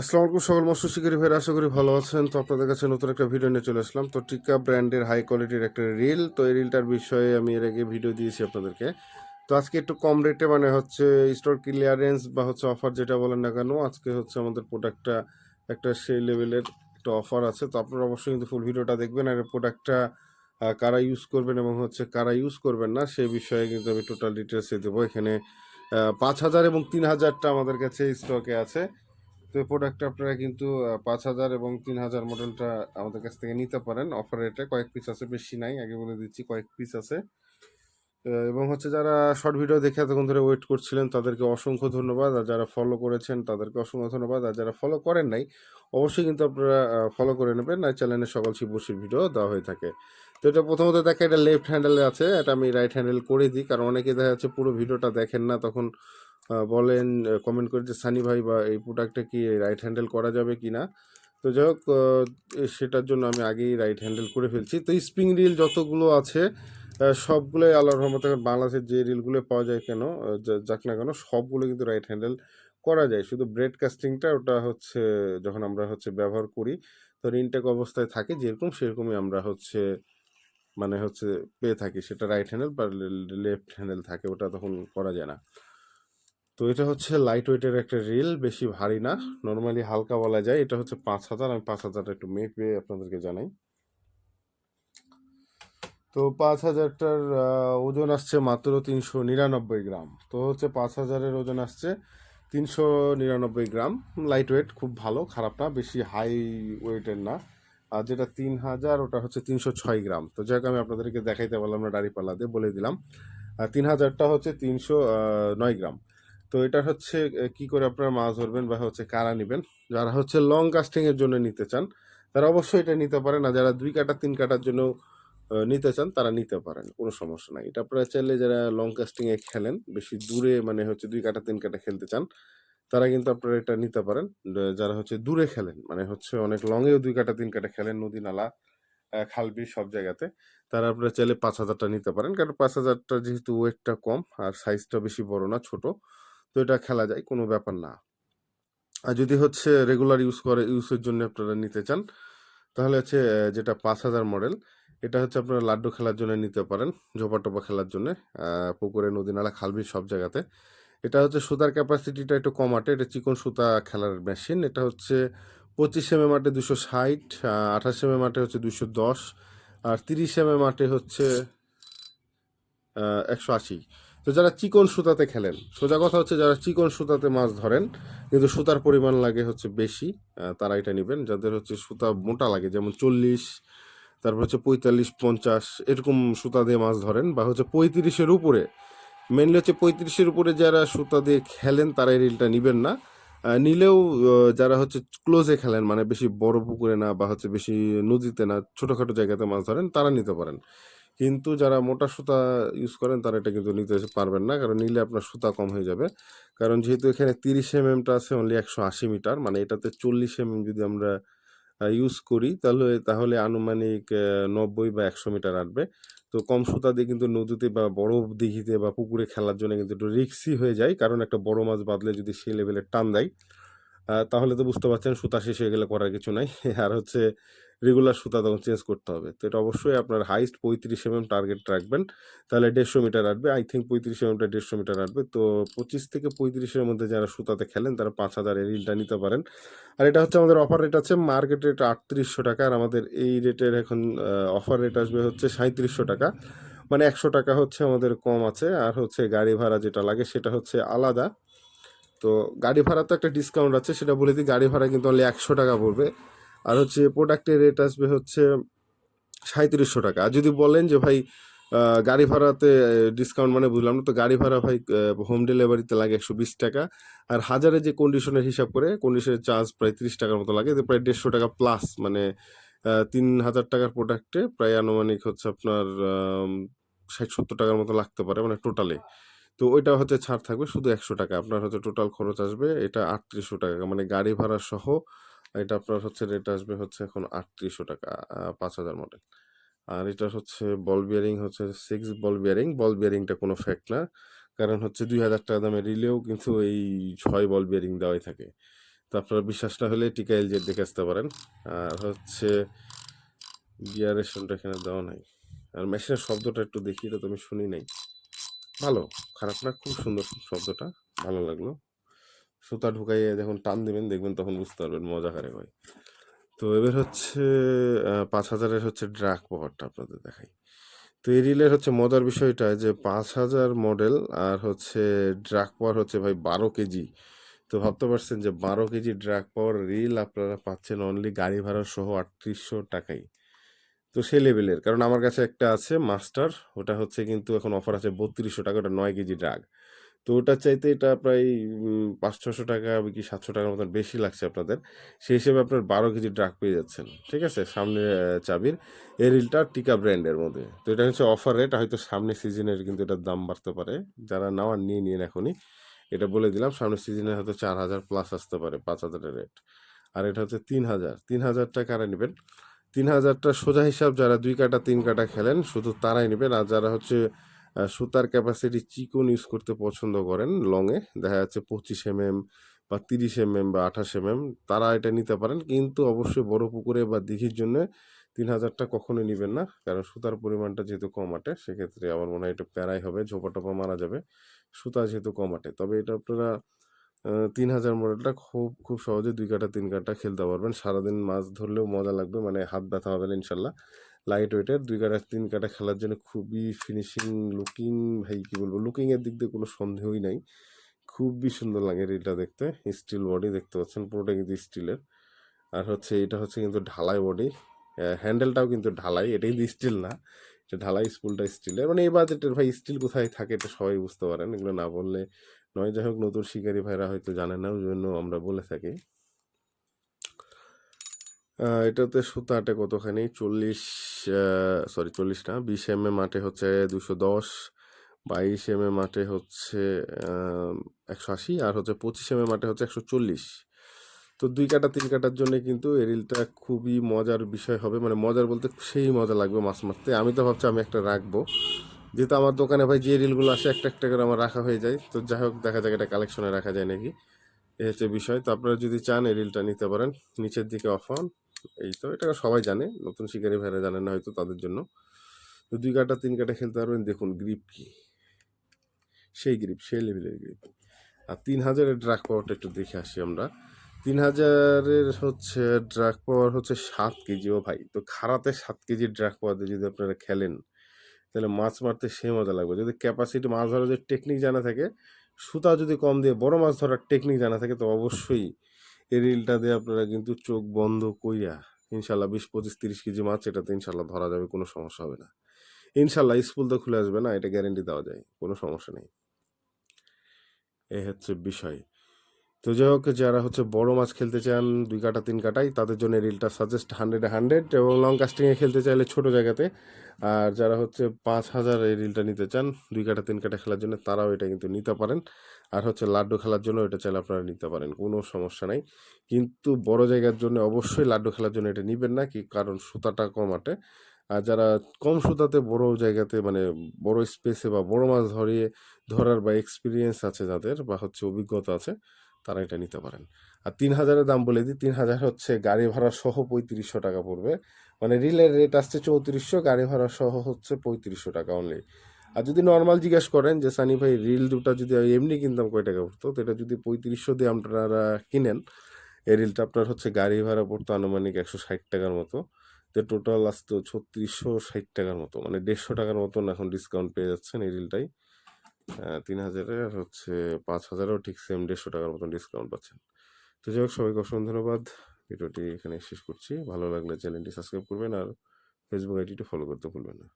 আসসালামু আলাইকুম, সকল মৎস্য শিকারী ভাইরা, আশা করি ভালো আছেন। তো আপনাদের কাছে নতুন একটা ভিডিও নিয়ে চলে আসলাম। তো টিকা ব্র্যান্ডের হাই কোয়ালিটির একটা রিল তো এই রিলটার বিষয়ে আমি এর আগে ভিডিও দিয়েছি আপনাদেরকে। তো আজকে একটু কম রেটে মানে হচ্ছে স্টোর ক্লিয়ারেন্স বা হচ্ছে অফার যেটা বলেন না কেন, আজকে হচ্ছে আমাদের প্রোডাক্টটা একটা সেই লেভেলের একটা অফার আছে। তো আপনারা অবশ্যই কিন্তু ফুল ভিডিওটা দেখবেন, আর প্রোডাক্টটা কারা ইউজ করবেন এবং হচ্ছে কারা ইউজ করবেন না, সেই বিষয়ে কিন্তু আমি টোটাল ডিটেলসে দেবো। এখানে পাঁচ হাজার এবং তিন হাজারটা আমাদের কাছে স্টকে আছে। তো এই প্রোডাক্টটা আপনারা কিন্তু পাঁচ হাজার এবং তিন হাজার মডেলটা আমাদের কাছ থেকে নিতে পারেন। অফার রেটে কয়েক পিস আছে, বেশি নাই, আগে বলে দিচ্ছি কয়েক পিস আছে। এবং হচ্ছে যারা শর্ট ভিডিও দেখে এতক্ষণ ধরে ওয়েট করছিলেন, তাদেরকে অসংখ্য ধন্যবাদ। আর যারা ফলো করেছেন, তাদেরকে অসংখ্য ধন্যবাদ। আর যারা ফলো করেন নাই, অবশ্যই কিন্তু আপনারা ফলো করে নেবেন। আর চ্যানেলে সকল শিববসির ভিডিও দেওয়া হয়ে থাকে। তো এটা প্রথমত দেখে এটা লেফট হ্যান্ডেলে আছে, এটা আমি রাইট হ্যান্ডেল করে দিই, কারণ অনেকে দেখা যাচ্ছে পুরো ভিডিওটা দেখেন না, তখন বলেন কমেন্ট করে যে সানি ভাই বা এই প্রোডাক্টটা কি রাইট হ্যান্ডেল করা যাবে কি না। তো যাই হোক সেটার জন্য আমি আগেই রাইট হ্যান্ডেল করে ফেলছি। তো স্প্রিং রিল যতগুলো আছে সবগুলোই আল্লাহর রহমতে বাংলাদেশের যে রিলগুলো পাওয়া যায় কেন যাক না কেন, সবগুলো কিন্তু রাইট হ্যান্ডেল করা যায়। শুধু ব্রেড কাস্টিংটা ওটা হচ্ছে, যখন আমরা হচ্ছে ব্যবহার করি তো ইনটেক অবস্থায় থাকে, যেরকম সেরকমই আমরা হচ্ছে মানে হচ্ছে পেয়ে থাকি, সেটা রাইট হ্যান্ডেল বা লেফট হ্যান্ডেল থাকে, ওটা তখন করা যায় না। তো এটা হচ্ছে লাইট ওয়েটের একটা রিল বেশি ভারী না। নর্মালি হালকা বলা যায়, এটা হচ্ছে পাঁচ হাজার, আমি পাঁচ হাজারটা একটু মেপে আপনাদেরকে জানাই। তো পাঁচ হাজারটার ওজন আসছে মাত্র তিনশো নিরানব্বই গ্রাম। তো হচ্ছে পাঁচ হাজারের ওজন আসছে তিনশো নিরানব্বই গ্রাম। লাইট ওয়েট খুব ভালো, খারাপ না, বেশি হাই ওয়েটের না। আর যেটা তিন হাজার, ওটা হচ্ছে তিনশো ছয় গ্রাম। তো যাই আমি আপনাদেরকে দেখাইতে পারলাম না দাঁড়িপাল্লা দিয়ে বলে দিলাম। আর তিন হাজারটা হচ্ছে তিনশো নয় গ্রাম। তো এটা হচ্ছে কি করে আপনারা মাছ ধরবেন বা হচ্ছে কারা নেবেন? যারা হচ্ছে লং কাস্টিংয়ের জন্য নিতে চান, তারা অবশ্যই এটা নিতে পারেন। আর যারা দুই কাটা, তিন কাটার জন্য নিতে চান, তারা নিতে পারেন, কোনো সমস্যা নাই। এটা আপনারা চাইলে যারা লং কাস্টিংয়ে খেলেন, বেশি দূরে মানে হচ্ছে দুই কাটা, তিন কাটা খেলতে চান তারা কিন্তু আপনারা এটা নিতে পারেন। যারা হচ্ছে দূরে খেলেন মানে হচ্ছে অনেক লংয়েও দুই কাটা তিন কাটা খেলেন নদী নালা আহ, খাল বিল সব জায়গাতে তারা আপনারা চাইলে পাঁচ হাজারটা নিতে পারেন। কারণ পাঁচ হাজারটা যেহেতু ওয়েটটা কম আর সাইজটা বেশি বড় না ছোট তো এটা খেলা যায় কোনো ব্যাপার না। আর যদি হচ্ছে রেগুলার ইউজ করে ইউজের জন্য আপনারা নিতে চান তাহলে হচ্ছে যেটা পাঁচ হাজার মডেল এটা হচ্ছে আপনারা লাড্ডু খেলার জন্য নিতে পারেন ঝোপা টোপা খেলার জন্য পুকুরে নদী নালা খালবি সব জায়গাতে। এটা হচ্ছে সুতার ক্যাপাসিটিটা একটু কম আটে এটা চিকন সুতা খেলার মেশিন এটা হচ্ছে পঁচিশ এম এম আটে দুশো ষাট আঠাশ এম এম আটে হচ্ছে দুশো দশ, আর তিরিশ এম এম আটে হচ্ছে একশো আশি। তো যারা চিকন সুতাতে খেলেন, সোজা কথা হচ্ছে যারা চিকন সুতাতে মাছ ধরেন, কিন্তু সুতার পরিমাণ লাগে হচ্ছে বেশি তারা এটা নেবেন। যাদের হচ্ছে সুতা মোটা লাগে, যেমন চল্লিশ, তারপর হচ্ছে পঁয়তাল্লিশ, পঞ্চাশ, এরকম সুতা দিয়ে মাছ ধরেন, বা হচ্ছে পঁয়ত্রিশের উপরে মেনলি হচ্ছে পঁয়ত্রিশের উপরে যারা সুতা দিয়ে খেলেন, তারা এই রিলটা নেবেন না। নিলেও যারা হচ্ছে ক্লোজে খেলেন মানে বেশি বড় পুকুরে না বা হচ্ছে বেশি নদীতে না, ছোটোখাটো জায়গাতে মাছ ধরেন, তারা নিতে পারেন। কিন্তু যারা মোটা সুতা ইউজ করেন, তারা এটা কিন্তু নিতে পারবেন না, কারণ নিলে আপনার সুতা কম হয়ে যাবে। কারণ যেহেতু এখানে তিরিশ এম এমটা আছে অনলি একশো আশি মিটার মানে এটাতে চল্লিশ এম এম যদি আমরা ইউজ করি, তাহলে তাহলে আনুমানিক নব্বই বা একশো মিটার আসবে তো কম সুতা দিয়ে কিন্তু নদীতে বা বড় দিঘিতে বা পুকুরে খেলার জন্য কিন্তু একটু রিক্সি হয়ে যায়। কারণ একটা বড় মাছ বাদলে যদি সেই লেভেলের টান দেয় তাহলে তো বুঝতে পারছেন সুতা শেষ হয়ে গেলে করার কিছু নাই। আর হচ্ছে রেগুলার সুতা তখন চেঞ্জ করতে হবে। তো এটা অবশ্যই আপনার হাইস্ট পঁয়ত্রিশ এম এম টার্গেট রাখবেন। তাহলে দেড়শো মিটার আসবে আই থিঙ্ক পঁয়ত্রিশ এমএমটা দেড়শো মিটার আসবে তো পঁচিশ থেকে পঁয়ত্রিশের মধ্যে যারা সুতাতে খেলেন, তারা পাঁচ হাজার রিলটা নিতে পারেন। আর এটা হচ্ছে আমাদের অফার রেট আছে মার্কেট রেট আটত্রিশশো টাকা। আর আমাদের এই রেটের এখন অফার রেট আসবে হচ্ছে সাঁত্রিশশো টাকা। মানে একশো টাকা হচ্ছে আমাদের কম আছে। আর হচ্ছে গাড়ি ভাড়া যেটা লাগে সেটা হচ্ছে আলাদা। তো গাড়ি ভাড়া তো একটা ডিসকাউন্ট আছে। সেটা বলে দিই, গাড়ি ভাড়া কিন্তু অনলি একশো টাকা পড়বে। আর হচ্ছে প্রোডাক্টের রেট আসবে হচ্ছে সাঁত্রিশশো টাকা। আর যদি বলেন যে ভাই গাড়ি ভাড়াতে ডিসকাউন্ট মানে বুঝলাম না, তো গাড়ি ভাড়া ভাই হোম ডেলিভারিতে লাগে একশো বিশ টাকা। আর হাজারে যে কন্ডিশনের হিসাব করে কন্ডিশনের চার্জ প্রায় তিরিশ টাকার মতো লাগে। প্রায় দেড়শো টাকা প্লাস মানে তিন হাজার টাকার প্রোডাক্টে প্রায় আনুমানিক হচ্ছে আপনার ষাট সত্তর টাকার মতো লাগতে পারে মানে টোটালে তো ওইটা হচ্ছে ছাড় থাকবে শুধু একশো টাকা। আপনার হচ্ছে টোটাল খরচ আসবে এটা আটত্রিশশো টাকা। মানে গাড়ি ভাড়া সহ এটা আপনার হচ্ছে রেট আসবে হচ্ছে এখন আটত্রিশশো টাকা পাঁচ হাজার মডেল আর এটা হচ্ছে বল বিয়ারিং হচ্ছে সিক্স বল বিয়ারিং বল বিয়ারিংটা কোনো ফ্যাক্ট না, কারণ হচ্ছে দুই হাজার টাকা দামে রিলেও কিন্তু এই ছয় বল বিয়ারিং দেওয়াই থাকে। তো আপনার বিশ্বাস না হলে টিকাইল জেট দেখে আসতে পারেন। আর হচ্ছে গিয়ারের শুনটা এখানে দেওয়া নাই। আর মেশিনের শব্দটা একটু দেখি, এটা তো আমি শুনি নাই। ভালো, খারাপ না, খুব সুন্দর শব্দটা, ভালো লাগল। সুতা ঢুকাইয়ে যখন টান দিবেন, দেখবেন তখন বুঝতে পারবেন মজা করে হয়। তো এবার হচ্ছে পাঁচ হাজারের হচ্ছে ড্রাগ পাওয়ারটা আপনাদের দেখাই। তো এই রিলের হচ্ছে মজার বিষয়টা যে, পাঁচ হাজার মডেল আর হচ্ছে ড্রাগ পাওয়ার হচ্ছে ভাই বারো কেজি। তো ভাবতে পারছেন যে, বারো কেজি ড্রাগ পাওয়ার রিল আপনারা পাচ্ছেন অনলি গাড়ি ভাড়া সহ আটত্রিশশো টাকায়। তো সেই লেভেলের। কারণ আমার কাছে একটা আছে, মাস্টার, ওটা হচ্ছে কিন্তু এখন অফার আছে বত্রিশশো টাকা, ওটা নয় কেজি ড্রাগ। তো ওটার চাইতে এটা প্রায় পাঁচ ছশো টাকা কি সাতশো টাকার মতন বেশি লাগছে আপনাদের। সেই হিসেবে আপনার বারো কেজি ড্রাগ পেয়ে যাচ্ছেন, ঠিক আছে? সামনে চাবির এই রিলটা টিকা ব্র্যান্ডের মধ্যে। তো এটা হচ্ছে অফার রেট, হয়তো সামনে সিজনের কিন্তু এটার দাম বাড়তে পারে। যারা নেওয়ার, নিয়ে নিন এখনই। এটা বলে দিলাম, সামনের সিজনে হয়তো চার হাজার প্লাস আসতে পারে, পাঁচ হাজারের রেট। আর এটা হচ্ছে তিন হাজার। তিন হাজার টাকা নেবেন? তিন হাজারটা সোজা হিসাব, যারা দুই কাটা, তিন কাটা খেলেন, শুধু তারাই নেবেন। আর যারা হচ্ছে সুতার ক্যাপাসিটি চিকন ইউজ করতে পছন্দ করেন লংয়ে দেখা যাচ্ছে পঁচিশ এম এম বা তিরিশ এম এম বা আঠাশ এম এম তারা এটা নিতে পারেন। কিন্তু অবশ্যই বড় পুকুরে বা দিঘির জন্য তিন হাজারটা কখনোই নেবেন না। কারণ সুতার পরিমাণটা যেহেতু কম আটে, সেক্ষেত্রে আমার মনে হয় এটা প্যারাই হবে ঝোপা টোপা মারা যাবে। সুতা যেহেতু কম আটে, তবে এটা আপনারা তিন হাজার মডেলটা খুব খুব সহজে দুই কাটা, তিন কাটা খেলতে পারবেন। সারাদিন মাছ ধরলেও মজা লাগবে মানে হাত ব্যথা হবে না, ইনশাল্লাহ। লাইট ওয়েটের দুই কাটা, তিন কাটা খেলার জন্য খুবই ফিনিশিং লুকিং ভাই, কী বলব? লুকিংয়ের দিক দিয়ে কোনো সন্দেহই নাই। খুবই সুন্দর লাগে রিলটা দেখতে। স্টিল বডি দেখতে পাচ্ছেন পুরোটা কিন্তু স্টিলের আর হচ্ছে, এটা হচ্ছে কিন্তু ঢালাই বডি হ্যান্ডেলটাও কিন্তু ঢালাই এটা কিন্তু স্টিল না। এটা ঢালাই স্পুলটা স্টিলের মানে এই বাজেটের ভাই স্টিল কোথায় থাকে এটা সবাই বুঝতে পারেন। এগুলো না বললে নয়, যাই হোক, নতুন শিকারী ভাইরা হয়তো জানে না, ওই জন্য আমরা বলে থাকি। এটাতে সুতা আটে কতখানি? চল্লিশ সরি চল্লিশ না, বিশ এম আটে হচ্ছে দুশো দশ, বাইশ এম আটে হচ্ছে একশো আশি, আর হচ্ছে পঁচিশ এম আটে হচ্ছে একশো চল্লিশ। তো দুই কাটা, তিন কাটার জন্য কিন্তু এই রিলটা খুবই মজার বিষয় হবে মানে মজার বলতে সেই মজা লাগবে মাছ মারতে। আমি তো ভাবছি আমি একটা রাখব। যেহেতু আমার দোকানে ভাই যে রিলগুলো আসে, একটা একটা করে আমার রাখা হয়ে যায়। তো যাই হোক, দেখা যাক এটা কালেকশনে রাখা যায় নাকি। এই হচ্ছে বিষয়। তো আপনারা যদি চান এই রিলটা নিতে পারেন। নিচের দিকে অফ এই তো, এটা সবাই জানে। নতুন শিকারী ভাইরা জানেন না হয়তো তাদের জন্য। তো দুই কাটা, তিন কাটা খেলতে পারবেন। দেখুন গ্রিপ কি? সেই গ্রিপ সেই লেভেলের গ্রিপ আর তিন হাজারের ড্রাগ পাওয়ারটা একটু দেখে আসি আমরা। তিন হাজারের হচ্ছে ড্রাগ পাওয়ার হচ্ছে সাত কেজি ও ভাই। তো খারাতে সাত কেজি ড্রাগ পাওয়ার যদি আপনারা খেলেন তাহলে মাছ মারতে সে মজা লাগবে। যদি ক্যাপাসিটি মাছ ধরার যে টেকনিক জানা থাকে, সুতা যদি কম দিয়ে বড় মাছ ধরার টেকনিক জানা থাকে, তো অবশ্যই এই রিলটা দিয়ে আপনারা কিন্তু চোখ বন্ধ কইরা ইনশাল্লাহ বিশ, পঁচিশ, তিরিশ কেজি মাছ এটাতে ইনশাল্লাহ ধরা যাবে, কোনো সমস্যা হবে না। ইনশাল্লাহ স্কুল তো খুলে আসবে না, এটা গ্যারেন্টি দেওয়া যায়, কোনো সমস্যা নেই। এই হচ্ছে বিষয়। তো যাই হোক, যারা হচ্ছে বড় মাছ খেলতে চান, দুই কাটা, তিন কাটাই, তাদের জন্য রিলটা সাজেস্ট হান্ড্রেডে হান্ড্রেড এবং লং কাস্টিংয়ে খেলতে চাইলে ছোট জায়গাতে। আর যারা হচ্ছে পাঁচ হাজার এই রিলটা নিতে চান, দুই কাটা, তিন কাটা খেলার জন্য, তারাও এটা কিন্তু নিতে পারেন। আর হচ্ছে লাড্ডু খেলার জন্য এটা চাইলে আপনারা নিতে পারেন, কোনো সমস্যা নাই। কিন্তু বড় জায়গার জন্য অবশ্যই লাড্ডু খেলার জন্য এটা নিবেন না, কি কারণ সুতাটা কম আটে। আর যারা কম সুতাতে বড় জায়গাতে মানে বড় স্পেসে বা বড় মাছ ধরিয়ে, ধরার বা এক্সপিরিয়েন্স আছে যাদের বা হচ্ছে অভিজ্ঞতা আছে তারা এটা নিতে পারেন। আর তিন হাজারের দাম বলে দিই, তিন হাজার হচ্ছে গাড়ি ভাড়া সহ পঁয়ত্রিশশো টাকা পড়বে। মানে রিলের রেট আসছে চৌত্রিশশো, গাড়ি ভাড়া সহ হচ্ছে পঁয়ত্রিশশো টাকা অনলি আর যদি নর্মাল জিজ্ঞেস করেন যে, সানি ভাই, রিল দুটা যদি এমনি কিনতাম কয় টাকা পড়তো? তো এটা যদি পঁয়ত্রিশশো দিয়ে আপনারা কিনেন, এই রিলটা আপনার হচ্ছে গাড়ি ভাড়া পড়তো আনুমানিক একশো ষাট টাকার মতো। তো টোটাল আসতো ছত্রিশশো ষাট টাকার মতো মানে দেড়শো টাকার মতন এখন ডিসকাউন্ট পেয়ে যাচ্ছেন এই রিলটাই। তিন হাজারে আর হচ্ছে পাঁচ হাজারও ঠিক সেম দেড়শো টাকার মতন ডিসকাউন্ট পাচ্ছেন। তো যাই হোক, সবাইকে অসংখ্য ধন্যবাদ। ভিডিওটি এখানে শেষ করছি। ভালো লাগলে চ্যানেলটি সাবস্ক্রাইব করবেন আর ফেসবুক আইডিটি ফলো করতে ভুলবেন না।